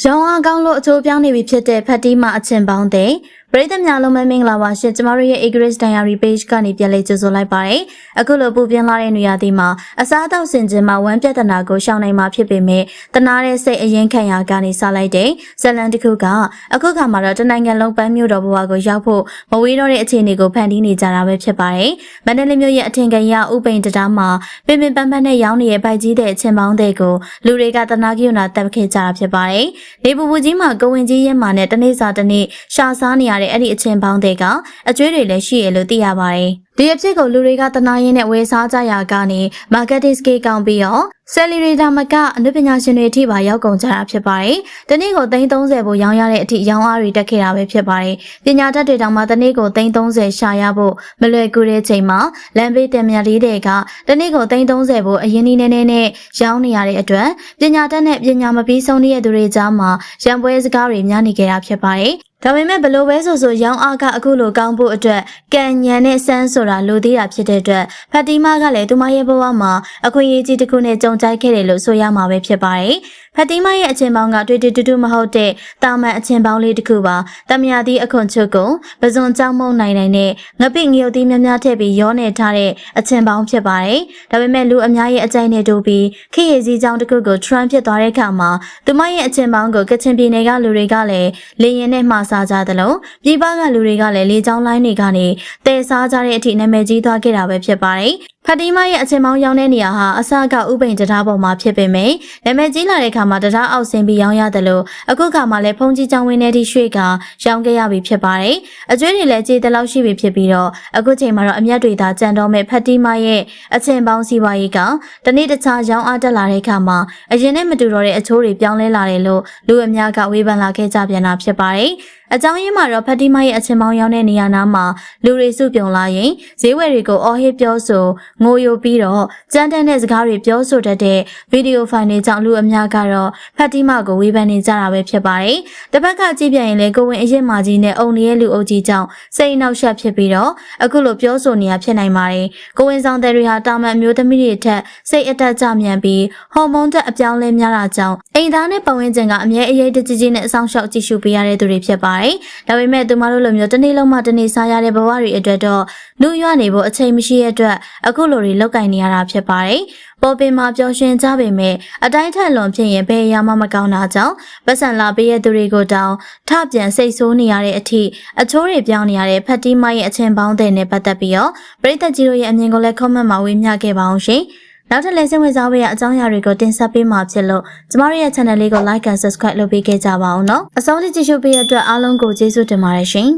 ရောင်းအားကောင်းလို့အချိုးပြောင်းနေပြီဖြစ်တဲ့ဖတ်တီးမအချင်ပေါင်းတဲ့ ပရိသတ်များလုံးမမင်္ဂလာပါရှင်ကျမတို့ရဲ့ Igris Diary page ကနေပြန်လည်ကြိုဆိုလိုက်ပါတယ်အခုလိုပူပြင်းလာတဲ့နေရာဒီမှာအစားအသောက်ဆင်ခြင်းမှာဝမ်းပြဿနာကိုရှောင်နိုင်မှာဖြစ်ပေမဲ့တနာတဲ့စိတ်အရင်ခံရာကနေစလိုက်တဲ့ဇလန်တစ်ခုကအခုခါမှာတော့တနိုင်ငံလုံးပန်းမြို့တော်ဘဝကိုရောက်ဖို့မဝေးတော့တဲ့အခြေအနေကိုဖန်တီးနေကြတာပဲဖြစ်ပါတယ်မန္တလေးမြို့ရဲ့အထင်ကရဥပိန်တံတားမှာပင်ပင်ပန်းပန်းနဲ့ရောင်းနေတဲ့ဘိုက်ကြီးတဲ့အချင်းပေါင်းတဲ့ကိုလူတွေကတနာကိယနာတက်ခဲ့ကြတာဖြစ်ပါတယ်လေပူပူကြီးမှာကိုဝင်ကြီးရဲမှာနဲ့တနေ့စာတနေ့ရှာစားနေရတဲ့အဲ့ဒီအချင်းပေါင်းတဲ့ကအကျွေးတွေလည်းရှိရလို့သိရပါတယ်ဒီအဖြစ်ကိုလူတွေကတနာရင်းနဲ့ဝယ်စားကြရာကနေ marketing scale ကောင်းပြီးတော့ celebrator မကအနုပညာရှင်တွေအထိပါရောက်ကုန်ကြတာဖြစ်ပါတယ်။တနေ့ကို330ဖို့ရောင်းရတဲ့အထိရောင်းအားတွေတက်ခဲ့တာပဲဖြစ်ပါတယ်။ပညာတတ်တွေတောင်မှတနေ့ကို330ရှာရဖို့မလွယ်ကူတဲ့ချိန်မှာလမ်းဘေးတင်မြတ်လေးတွေကတနေ့ကို330ဖို့အရင်နည်းနည်းနဲ့ရောင်းနေရတဲ့အတွက်ပညာတတ်နဲ့ပညာမပြီးဆုံးတဲ့သူတွေကြားမှာရံပွဲစကားတွေများနေကြတာဖြစ်ပါတယ်။ဒါပေမဲ့ဘလို့ပဲဆိုဆိုရောင်းအားကအခုလိုကောင်းဖို့အတွက်ကံညံနဲ့စမ်းဆိုတာလိုသေးတာဖြစ်တဲ့အတွက်ဖတ်တီမာကလည်းသူမရဲ့ဘဝမှာအခွင့်အရေးကြီးတစ်ခုနဲ့ကြုံကြိုက်ခဲ့တယ်လို့ဆိုရမှာပဲဖြစ်ပါတယ်။ဖတ်တီမာရဲ့အချင်းပေါင်းကတွေ့တွေ့တူတူမဟုတ်တဲ့တာမန်အချင်းပေါင်းလေးတစ်ခုပါ။တမယာသီးအခွန်ချုပ်ကုံပဇွန်ကြောင်းမုံနိုင်နိုင်နဲ့ငပိငရုတ်သီးများများထည့်ပြီးရောနေထားတဲ့အချင်းပေါင်းဖြစ်ပါတယ်။ဒါပေမဲ့လူအများရဲ့အကြိုက်နဲ့တူပြီးခေရည်စည်းကြောင်းတစ်ခုကို trend ဖြစ်သွားတဲ့အခါမှာသူမရဲ့အချင်းပေါင်းကိုကချင်ပြည်နယ်ကလူတွေကလည်းလေရင်နဲ့မှားစားကြသလိုပြည်ပကလူတွေကလည်းလေကြောင်းလိုင်းတွေကနေတည်စားကြတဲ့အထိနာမည်ကြီးသွားခဲ့တာပဲဖြစ်ပါတယ်။ဖတီမာရဲ့အချင်းပေါင်းရောင်းတဲ့နေရာဟာအစကဥပိန်တရားပေါ်မှာဖြစ်ပေမယ့်နာမည်ကြီးလာတဲ့အခါမှာတရားအောက်ဆင်းပြီးရောင်းရတယ်လို့အခုခါမှာလည်းဖုန်ကြီးချောင်းဝင်းထဲထိရွှေ့ကရောင်းခဲ့ရပြီဖြစ်ပါတယ်။အကျွေးတွေလည်းကြေးတလောက်ရှိပြီဖြစ်ပြီးတော့အခုချိန်မှာတော့အမျက်တွေသာကြံတော့မဲ့ဖတီမာရဲ့အချင်းပေါင်းစီးပွားရေးကတနေ့တခြားရောင်းအားတက်လာတဲ့အခါမှာအရင်နဲ့မတူတော့တဲ့အချိုးတွေပြောင်းလဲလာတယ်လို့လူအများကဝေဖန်လာခဲ့ကြပြန်တာဖြစ်ပါတယ်။အကြောင်းရင်းမှာတော့ဖတီမာရဲ့အချင်းပေါင်းရောင်းတဲ့နေရာနားမှာလူတွေစုပြုံလာရင်ဈေးဝယ်တွေကိုအော်ဟစ်ပြောဆိုငိုယိုပြီးတော့ကြမ်းတမ်းတဲ့စကားတွေပြောဆိုတတ်တဲ့ဗီဒီယိုဖိုင်တွေကြောင့်လူအများကတော့ဖတီမာကိုဝေဖန်နေကြတာပဲဖြစ်ပါတယ်။တစ်ဖက်ကကြည့်ပြန်ရင်လေကိုဝင်အရက်မာကြီးနဲ့အုံနေတဲ့လူအုပ်ကြီးကြောင့်စိတ်နှောက်ယှက်ဖြစ်ပြီးတော့အခုလိုပြောဆိုနေရဖြစ်နိုင်ပါတယ်။ကိုဝင်ဆောင်တဲ့တွေဟာတာမန်အမျိုးသမီးတွေထက်စိတ်အတက်ကြမြန်ပြီးဟော်မုန်းတက်အပြောင်းလဲများတာကြောင့်အိမ်သားနဲ့ပတ်ဝန်းကျင်ကအမြဲအရေးတကြီးကြီးနဲ့အဆောင်ရှောက်ကြည့်ရှုပေးရတဲ့သူတွေဖြစ်ပါတယ်။ဒါပေမဲ့သူမတို့လိုမျိုးတစ်နေ့လုံးမှတစ်နေ့စားရတဲ့ဘဝတွေအတွက်တော့လူရွနေဖို့အချိန်မရှိတဲ့အတွက်အခုလိုတွေလောက်ကင်နေရတာဖြစ်ပါတယ်။ပေါ်ပင်မှာပျော်ရွှင်ကြပေမဲ့အတိုင်းထက်လွန်ဖြစ်ရင်ဘယ်အရာမှမကောင်းတာကြောင့်ပတ်စံလာပေးရတဲ့သူတွေကိုတောင်းထပြန်စိတ်ဆိုးနေရတဲ့အထိအချိုးတွေပြောင်းနေရတဲ့ဖတ်တီးမရဲ့အချင်းပေါင်းတဲ့နဲ့ပတ်သက်ပြီးတော့ပရိသတ်ကြီးတို့ရဲ့အမြင်ကိုလည်း comment မှာဝေမျှခဲ့ပါအောင်ရှင်။နောက်ထပ်လည်းစိတ်ဝင်စားဖို့ရအကြောင်းအရာတွေကိုတင်ဆက်ပေးမှာဖြစ်လို့ကျမတို့ရဲ့ channel လေးကို like and subscribe လုပ်ပေးခဲ့ကြပါအောင်နော်အဆုံးထိကြည့်ရှုပေးရတဲ့အတွက်အားလုံးကိုကျေးဇူးတင်ပါတယ်ရှင်